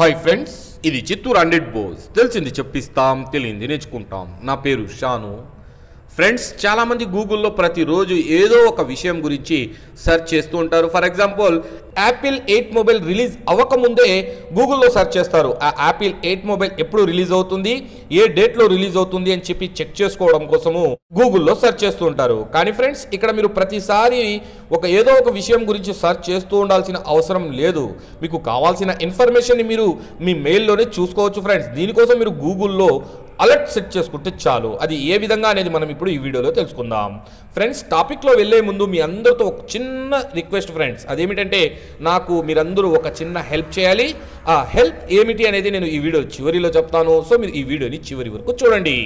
Hi friends ఇది Chittoor hundred Bose. తెలిసింది చెప్పిస్తాం తెలియంది నేర్చుకుంటాం. నా పేరు షాను. ఫ్రెండ్స్ చాలామంది గూగుల్లో ప్రతిరోజు ఏదో ఒక విషయం గురించి సెర్చ్ చేస్తూ ఉంటారు. For example Apple eight mobile release అవ్వకముందే గూగుల్లో సెర్చ్ చేస్తారు. ఆ యాపిల్ ఎయిట్ మొబైల్ ఎప్పుడు రిలీజ్ అవుతుంది? ఏ డేట్లో రిలీజ్ అవుతుంది అని చెప్పి చెక్ చేసుకోవడం కోసము గూగుల్లో సెర్చ్ చేస్తూ ఉంటారు. కానీ ఫ్రెండ్స్ ఇక్కడ మీరు ప్రతిసారి ఒక ఏదో ఒక విషయం గురించి సెర్చ్ చేస్తూ ఉండాల్సిన అవసరం లేదు. మీకు కావాల్సిన ఇన్ఫర్మేషన్ని మీరు మీ మెయిల్లోనే చూసుకోవచ్చు ఫ్రెండ్స్ దీనికోసం మీరు గూగుల్లో అలర్ట్ సెట్ చేసుకుంటే చాలు. అది ఏ విధంగా అనేది మనం ఇప్పుడు ఈ వీడియోలో తెలుసుకుందాం. ఫ్రెండ్స్ టాపిక్లో వెళ్ళే ముందు మీ అందరితో ఒక చిన్న రిక్వెస్ట్ ఫ్రెండ్స్. అదేమిటంటే నాకు మీరందరూ ఒక చిన్న హెల్ప్ చేయాలి. ఆ హెల్ప్ ఏమిటి అనేది నేను ఈ వీడియో చివరిలో చెప్తాను. సో మీరు ఈ వీడియోని చివరి వరకు చూడండి.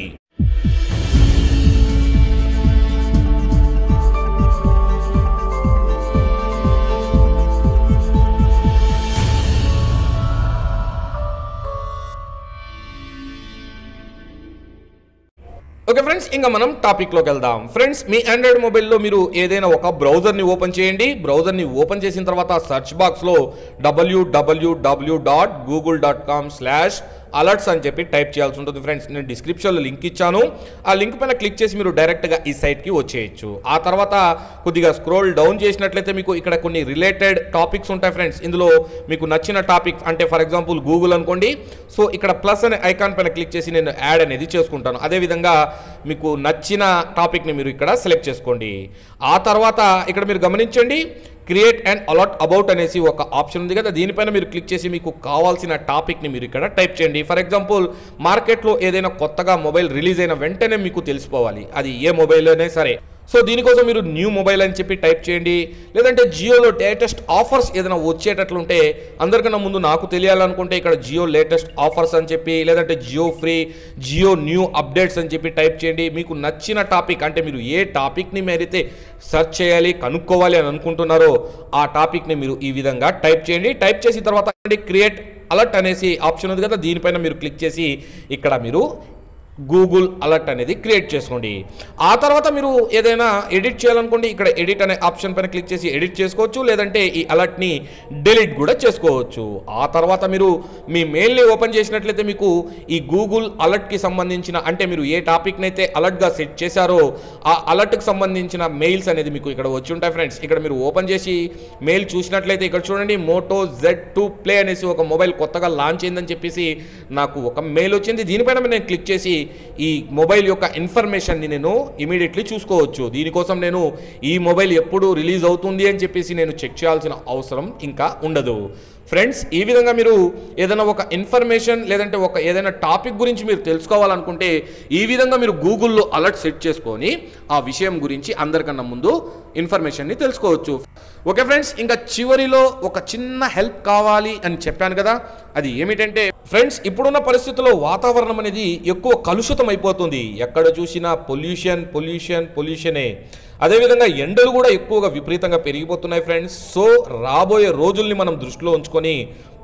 ఓకే ఫ్రెండ్స్ ఇంకా మనం టాపిక్లోకి వెళ్దాం. ఫ్రెండ్స్ మీ ఆండ్రాయిడ్ మొబైల్లో మీరు ఏదైనా ఒక బ్రౌజర్ని ఓపెన్ చేయండి. బ్రౌజర్ని ఓపెన్ చేసిన తర్వాత సెర్చ్ బాక్స్లో W W W dot Google dot com slash alerts అని చెప్పి టైప్ చేయాల్సి ఉంటుంది. ఫ్రెండ్స్ నేను డిస్క్రిప్షన్లో లింక్ ఇచ్చాను. ఆ లింక్ పైన క్లిక్ చేసి మీరు డైరెక్ట్గా ఈ సైట్కి వచ్చేయచ్చు. ఆ తర్వాత కొద్దిగా స్క్రోల్ డౌన్ చేసినట్లయితే మీకు ఇక్కడ కొన్ని రిలేటెడ్ టాపిక్స్ ఉంటాయి ఫ్రెండ్స్ ఇందులో మీకు నచ్చిన టాపిక్ అంటే ఫర్ ఎగ్జాంపుల్ గూగుల్ అనుకోండి. సో ఇక్కడ ప్లస్ అనే ఐకాన్ పైన క్లిక్ చేసి నేను యాడ్ అనేది చేసుకుంటాను. అదేవిధంగా మీకు నచ్చిన టాపిక్ని మీరు ఇక్కడ సెలెక్ట్ చేసుకోండి. ఆ తర్వాత ఇక్కడ మీరు గమనించండి. క్రియేట్ అండ్ అలాట్ అబౌట్ అనేసి ఒక ఆప్షన్ ఉంది కదా. దీనిపైన మీరు క్లిక్ చేసి మీకు కావాల్సిన టాపిక్ని మీరు ఇక్కడ టైప్ చేయండి. ఫర్ ఎగ్జాంపుల్ మార్కెట్లో ఏదైనా కొత్తగా మొబైల్ రిలీజ్ అయిన వెంటనే మీకు తెలిసిపోవాలి. అది ఏ మొబైల్ సరే. సో దీనికోసం మీరు న్యూ మొబైల్ అని చెప్పి టైప్ చేయండి. లేదంటే జియోలో లేటెస్ట్ ఆఫర్స్ ఏదైనా వచ్చేటట్లుంటే అందరికన్నా ముందు నాకు తెలియాలనుకుంటే ఇక్కడ జియో లేటెస్ట్ ఆఫర్స్ అని చెప్పి లేదంటే Jio free Jio new updates అని చెప్పి టైప్ చేయండి. మీకు నచ్చిన టాపిక్ అంటే మీరు ఏ టాపిక్ని మీరైతే సెర్చ్ చేయాలి కనుక్కోవాలి అని అనుకుంటున్నారో ఆ టాపిక్ని మీరు ఈ విధంగా టైప్ చేయండి. టైప్ చేసిన తర్వాత క్రియేట్ అలర్ట్ అనేసి ఆప్షన్ ఉంది కదా దీనిపైన మీరు క్లిక్ చేసి ఇక్కడ మీరు గూగుల్ అలర్ట్ అనేది క్రియేట్ చేసుకోండి. ఆ తర్వాత మీరు ఏదైనా ఎడిట్ చేయాలనుకోండి ఇక్కడ ఎడిట్ అనే ఆప్షన్ పైన క్లిక్ చేసి ఎడిట్ చేసుకోవచ్చు లేదంటే ఈ అలర్ట్ని డిలీట్ కూడా చేసుకోవచ్చు. ఆ తర్వాత మీరు మీ మెయిల్ని ఓపెన్ చేసినట్లయితే మీకు ఈ గూగుల్ అలర్ట్కి సంబంధించిన అంటే మీరు ఏ టాపిక్ని అయితే అలర్ట్గా సెట్ చేశారో ఆ అలర్ట్కి సంబంధించిన మెయిల్స్ అనేది మీకు ఇక్కడ వచ్చి ఉంటాయి ఫ్రెండ్స్ ఇక్కడ మీరు ఓపెన్ చేసి మెయిల్ చూసినట్లయితే ఇక్కడ చూడండి మోటో జెడ్ టూ ప్లే అనేసి ఒక మొబైల్ కొత్తగా లాంచ్ అయిందని చెప్పేసి నాకు ఒక మెయిల్ వచ్చింది. దీనిపైన నేను క్లిక్ చేసి ఈ మొబైల్ యొక్క ఇన్ఫర్మేషన్ని నేను ఇమీడియట్లీ చూసుకోవచ్చు. దీనికోసం నేను ఈ మొబైల్ ఎప్పుడు రిలీజ్ అవుతుంది అని చెప్పేసి నేను చెక్ చేయాల్సిన అవసరం ఇంకా ఉండదు. ఫ్రెండ్స్ ఈ విధంగా మీరు ఏదైనా ఒక ఇన్ఫర్మేషన్ లేదంటే ఒక ఏదైనా టాపిక్ గురించి మీరు తెలుసుకోవాలనుకుంటే ఈ విధంగా మీరు గూగుల్లో అలర్ట్ సెట్ చేసుకొని ఆ విషయం గురించి అందరికన్నా ముందు ఇన్ఫర్మేషన్ని తెలుసుకోవచ్చు. ఓకే ఫ్రెండ్స్ ఇంకా చివరిలో ఒక చిన్న హెల్ప్ కావాలి అని చెప్పాను కదా. అది ఏమిటంటే ఫ్రెండ్స్ ఇప్పుడున్న పరిస్థితుల్లో వాతావరణం అనేది ఎక్కువ కలుషితం అయిపోతుంది ఎక్కడ చూసినా పొల్యూషన్ పొల్యూషన్ పొల్యూషనే. అదేవిధంగా ఎండలు కూడా ఎక్కువగా విపరీతంగా పెరిగిపోతున్నాయి ఫ్రెండ్స్ సో రాబోయే రోజుల్ని మనం దృష్టిలో ఉంచుకొని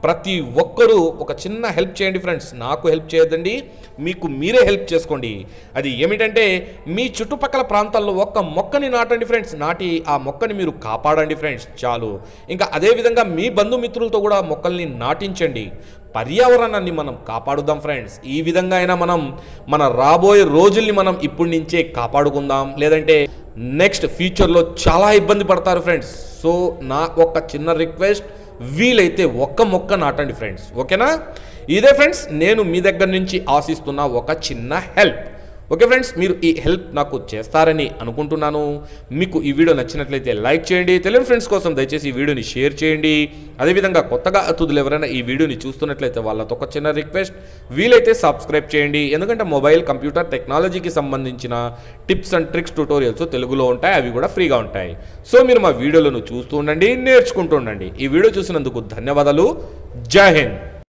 ప్రతి ఒక్కరూ ఒక చిన్న హెల్ప్ చేయండి ఫ్రెండ్స్. నాకు హెల్ప్ చేయదండి మీకు మీరే హెల్ప్ చేసుకోండి. అది ఏమిటంటే మీ చుట్టుపక్కల ప్రాంతాల్లో ఒక్క మొక్కని నాటండి ఫ్రెండ్స్. నాటి ఆ మొక్కని మీరు కాపాడండి ఫ్రెండ్స్. చాలు. ఇంకా అదేవిధంగా మీ బంధుమిత్రులతో కూడా మొక్కల్ని నాటించండి. పర్యావరణాన్ని మనం కాపాడుదాం ఫ్రెండ్స్. ఈ విధంగా అయినా మనం మన రాబోయే రోజుల్ని మనం ఇప్పటి నుంచే కాపాడుకుందాం. లేదంటే నెక్స్ట్ ఫ్యూచర్లో చాలా ఇబ్బంది పడతారు ఫ్రెండ్స్. సో నా ఒక చిన్న రిక్వెస్ట్ వీలైతే ఒక్క మొక్క నాటండి ఫ్రెండ్స్ ఓకేనా? ఇదే ఫ్రెండ్స్ నేను మీ దగ్గర నుంచి ఆశిస్తున్న ఒక చిన్న హెల్ప్. ఓకే ఫ్రెండ్స్ మీరు ఈ హెల్ప్ నాకు చేస్తారని అనుకుంటున్నాను. మీకు ఈ వీడియో నచ్చినట్లయితే లైక్ చేయండి. తెలియని ఫ్రెండ్స్ కోసం దయచేసి ఈ వీడియోని షేర్ చేయండి. అదేవిధంగా కొత్తగా అతిథులు ఎవరైనా ఈ వీడియోని చూస్తున్నట్లయితే వాళ్ళతో ఒక చిన్న రిక్వెస్ట్ వీలైతే సబ్స్క్రైబ్ చేయండి. ఎందుకంటే మొబైల్ కంప్యూటర్ టెక్నాలజీకి సంబంధించిన టిప్స్ అండ్ ట్రిక్స్ ట్యూటోరియల్స్ తెలుగులో ఉంటాయి. అవి కూడా ఫ్రీగా ఉంటాయి. సో మీరు మా వీడియోలను చూస్తూ ఉండండి నేర్చుకుంటూ ఉండండి. ఈ వీడియో చూసినందుకు ధన్యవాదాలు. జై హింద్.